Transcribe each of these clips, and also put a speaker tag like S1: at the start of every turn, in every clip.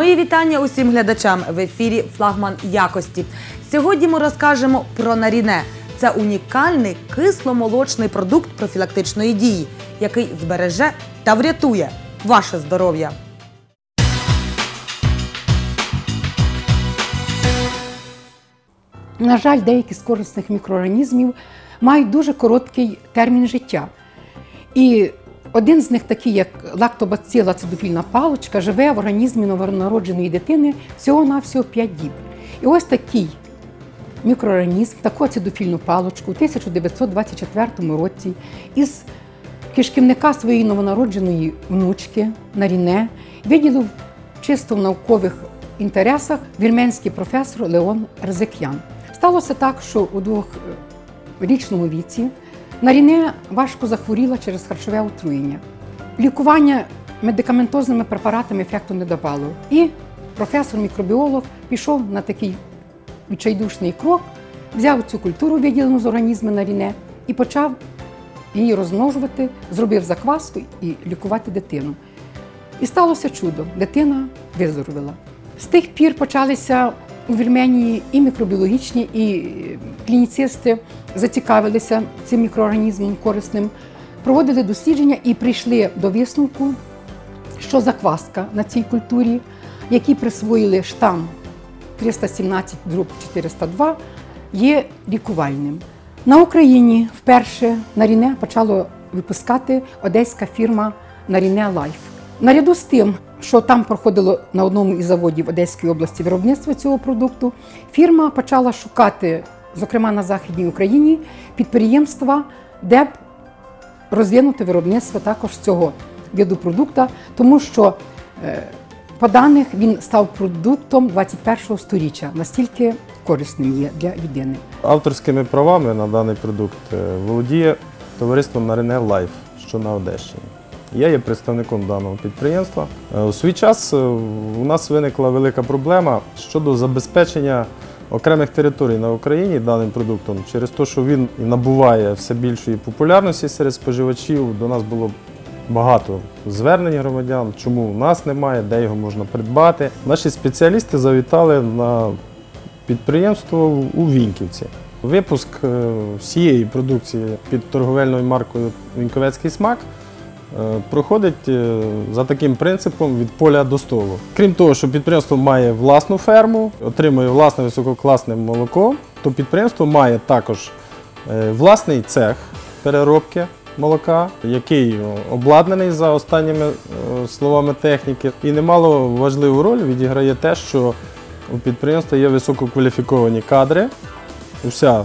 S1: Мої вітання усім глядачам в ефірі Флагман якості. Сьогодні ми розкажемо про наріне. Це унікальний кисломолочний продукт профілактичної дії, який збереже та врятує ваше здоров'я.
S2: На жаль, деякі з корисних мікроорганізмів мають дуже короткий термін життя. І один з них, такий як лактобацила цидофільна паличка, живе в організмі новонародженої дитини всього-навсього 5 діб. І ось такий мікроорганізм, таку ацидофільну паличку у 1924 році із кишківника своєї новонародженої внучки Наріне виділив чисто в наукових інтересах вірменський професор Леон Резекян. Сталося так, що у двохрічному віці Наріне важко захворіла через харчове отруєння. Лікування медикаментозними препаратами ефекту не давало. І професор-мікробіолог пішов на такий відчайдушний крок, взяв цю культуру, виділену з організму Наріне, і почав її розмножувати, зробив закваску і лікувати дитину. І сталося чудо, дитина виздоровіла. З тих пір почалися у Вірменії і мікробіологічні, і клініцисти зацікавилися цим мікроорганізмом корисним, проводили дослідження і прийшли до висновку, що закваска на цій культурі, які присвоїли штам 317 402, є лікувальним. На Україні вперше Наріне почало випускати одеська фірма Наріне Лайф. Наряду з тим, що там проходило на одному із заводів Одеської області виробництво цього продукту, фірма почала шукати, зокрема на Західній Україні, підприємства, де б розвинути виробництво також цього виду продукту, тому що е, по даних він став продуктом 21-го сторіччя, настільки корисним є для людини.
S3: Авторськими правами на даний продукт е, володіє товариство Нарине Лайф, що на Одещині. Я є представником даного підприємства. Е, У свій час е, у нас виникла велика проблема щодо забезпечення окремих територій на Україні даним продуктом. Через те, що він набуває все більшої популярності серед споживачів, до нас було багато звернень громадян, чому у нас немає, де його можна придбати. Наші спеціалісти завітали на підприємство у Віньківці. Випуск е, всієї продукції під торговельною маркою Віньковецький смак проходить е, за таким принципом від поля до столу. Крім того, що підприємство має власну ферму, отримує власне висококласне молоко, то підприємство має також е, власний цех переробки молока, який обладнаний за останніми е, словами техніки. І немало важливу роль відіграє те, що у підприємства є висококваліфіковані кадри. Вся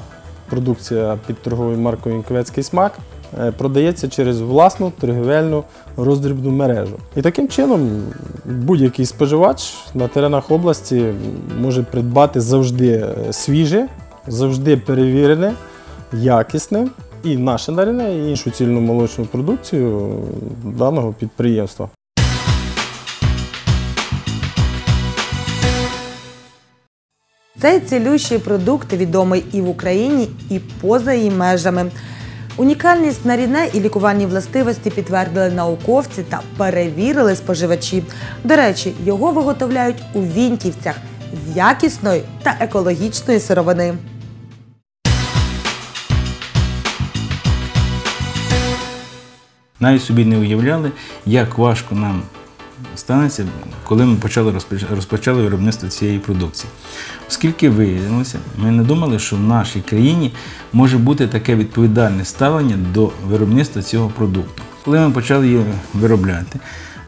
S3: продукція під торговою маркою Інковецький смак е, продається через власну торгівельну роздрібну мережу. І таким чином будь-який споживач на теренах області може придбати завжди е, свіже, завжди перевірене, якісне і наше нарине, і іншу цільну молочну продукцію даного підприємства.
S1: Цей цілющий продукт відомий і в Україні, і поза її межами. Унікальність наріне і лікувальні властивості підтвердили науковці та перевірили споживачі. До речі, його виготовляють у Віньківцях з якісної та екологічної сировини.
S4: Навіть собі не уявляли, як важко нам станеться, коли ми почали розпочали виробництво цієї продукції. Оскільки виявилося, ми не думали, що в нашій країні може бути таке відповідальне ставлення до виробництва цього продукту. Коли ми почали її виробляти,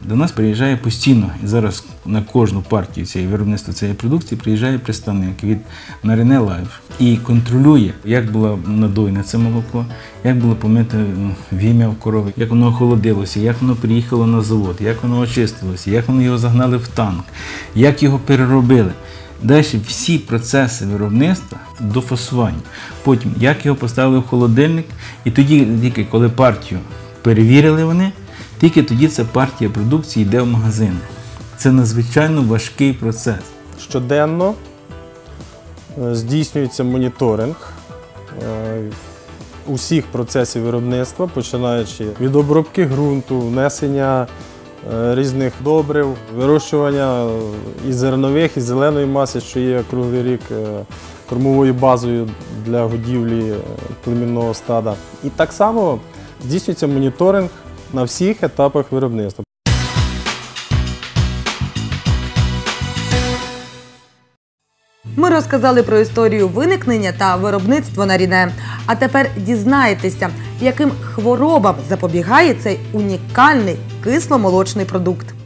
S4: до нас приїжджає постійно, і зараз на кожну партію цієї виробництва цієї продукції приїжджає представник від Наріне Лайф і контролює, як було надойне це молоко, як було помите ну, вім'я в корови, як воно охолодилося, як воно приїхало на завод, як воно очистилося, як вони його загнали в танк, як його переробили. Далі всі процеси виробництва до фасування. Потім як його поставили в холодильник, і тоді, тільки коли партію перевірили вони, тільки тоді ця партія продукції йде в магазин. Це надзвичайно важкий процес.
S3: Щоденно е, здійснюється моніторинг е, усіх процесів виробництва, починаючи від обробки ґрунту, внесення е, різних добрив, вирощування і зернових, і зеленої маси, що є круглий рік кормовою базою для годівлі племінного стада. І так само здійснюється моніторинг на всіх етапах виробництва.
S1: Ми розказали про історію виникнення та виробництво наріне. А тепер дізнаєтеся, яким хворобам запобігає цей унікальний кисломолочний продукт.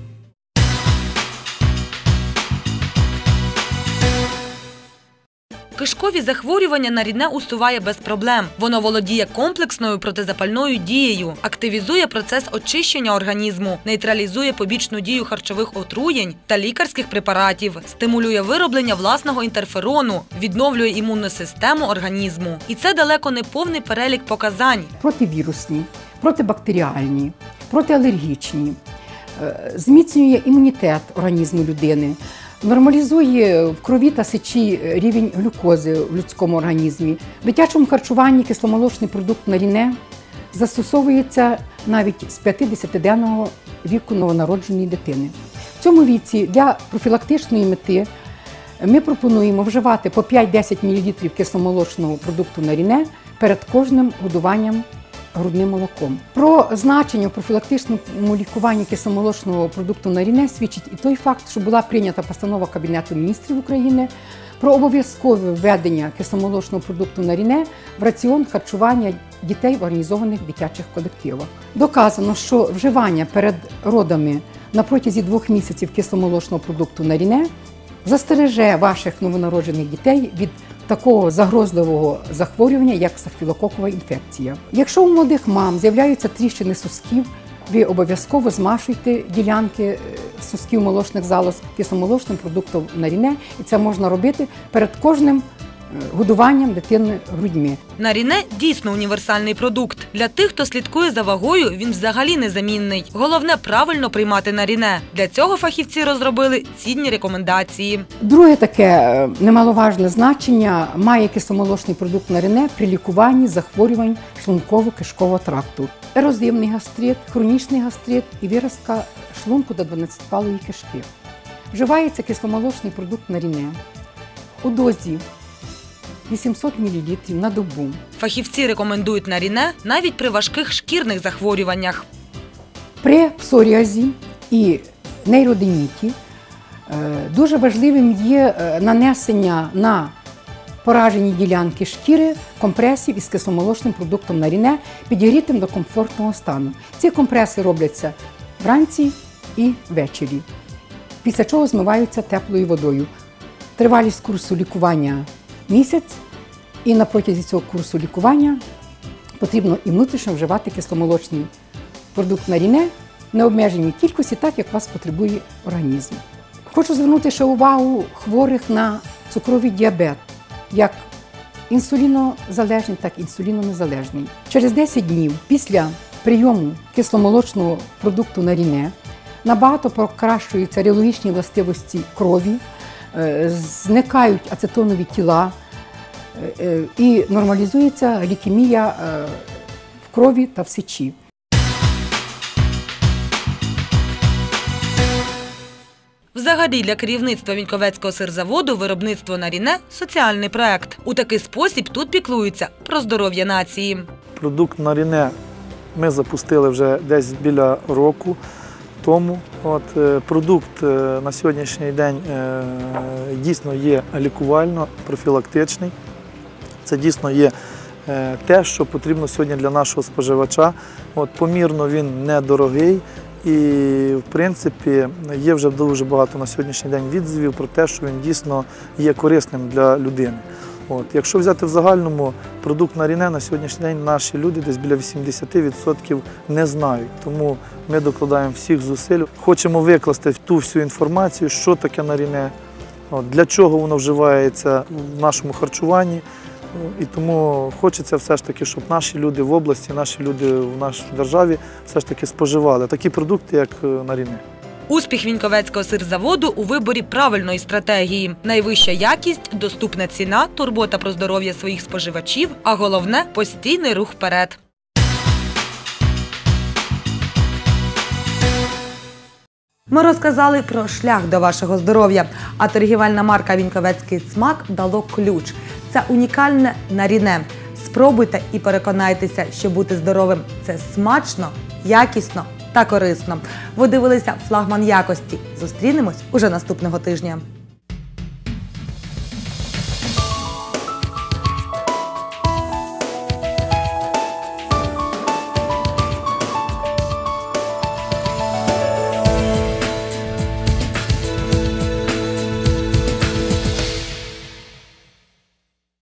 S1: Кишкові захворювання нарідне усуває без проблем. Воно володіє комплексною протизапальною дією, активізує процес очищення організму, нейтралізує побічну дію харчових отруєнь та лікарських препаратів, стимулює вироблення власного інтерферону, відновлює імунну систему організму. І це далеко не повний перелік показань.
S2: противірусні, протибактеріальні, протиалергічні, е, зміцнює імунітет організму людини, нормалізує в крові та сечі рівень глюкози в людському організмі. В дитячому харчуванні кисломолочний продукт наріне застосовується навіть з 50-денного віку новонародженої дитини. В цьому віці для профілактичної мети ми пропонуємо вживати по 5-10 мл кисломолочного продукту наріне перед кожним годуванням грудним молоком. Про значення в профілактичному лікуванні кисломолочного продукту наріне свідчить і той факт, що була прийнята постанова Кабінету міністрів України про обов'язкове введення кисломолочного продукту наріне в раціон харчування дітей в організованих дитячих колективах. Доказано, що вживання перед родами на протязі двох місяців кисломолочного продукту наріне застереже ваших новонароджених дітей від такого загрозливого захворювання, як стафілококова інфекція. Якщо у молодих мам з'являються тріщини сосків, ви обов'язково змашуйте ділянки сусків сосків молочних залоз кисломолочним продуктом наріне, і це можна робити перед кожним е, годуванням дитини грудьми.
S1: Наріне дійсно універсальний продукт. Для тих, хто слідкує за вагою, він взагалі незамінний. Головне правильно приймати наріне. Для цього фахівці розробили цінні рекомендації.
S2: Друге таке е, немаловажне значення має кисломолочний продукт нарине при лікуванні захворювань шлунково-кишкового тракту. Ерозивний гастрит, хронічний гастрит і виразка шлунку до 12-палої кишки. Вживається кисломолочний продукт наріне у дозі 800 мл на добу.
S1: Фахівці рекомендують наріне навіть при важких шкірних захворюваннях.
S2: При псоріазі і нейроденіті е, дуже важливим є е, нанесення на поражені ділянки шкіри компресів із кисломолочним продуктом наріне, підігрітим до комфортного стану. Ці компреси робляться вранці і ввечері, після чого змиваються теплою водою. Тривалість курсу лікування місяць, і на протязі цього курсу лікування потрібно і внутрішньо вживати кисломолочний продукт наріне в необмеженій кількості, так як вас потребує організм. Хочу звернути ще увагу хворих на цукровий діабет, як інсулінозалежний, так і інсулінонезалежний. Через 10 днів після прийому кисломолочного продукту наріне набагато покращуються реологічні властивості крові, зникають ацетонові тіла е, е, і нормалізується глікемія е, в крові та в сечі.
S1: Взагалі для керівництва Віньковецького сирзаводу виробництво наріне соціальний проект. У такий спосіб тут піклуються про здоров'я нації.
S5: Продукт Наріне ми запустили вже десь біля року тому. От, е, продукт е, на сьогоднішній день е, дійсно є лікувально-профілактичний. Це дійсно є те, що потрібно сьогодні для нашого споживача. От, помірно він недорогий. І, в принципі, є вже дуже багато на сьогоднішній день відзивів про те, що він дійсно є корисним для людини. От. Якщо взяти в загальному продукт Наріне, на сьогоднішній день наші люди десь біля 80% не знають. Тому ми докладаємо всіх зусиль. Хочемо викласти ту всю інформацію, що таке Наріне, от, для чого воно вживається в нашому харчуванні. І тому хочеться все ж таки, щоб наші люди в області, наші люди в нашій державі все ж таки споживали такі продукти, як е, Наріне.
S1: Успіх Віньковецького сирзаводу у виборі правильної стратегії: найвища якість, доступна ціна, турбота про здоров'я своїх споживачів, а головне постійний рух вперед. Ми розказали про шлях до вашого здоров'я, а торгівельна марка Віньковецький смак дало ключ. Це унікальне наріне. Спробуйте і переконайтеся, що бути здоровим це смачно, якісно та корисно. Ви дивилися флагман якості. Зустрінемось уже наступного тижня.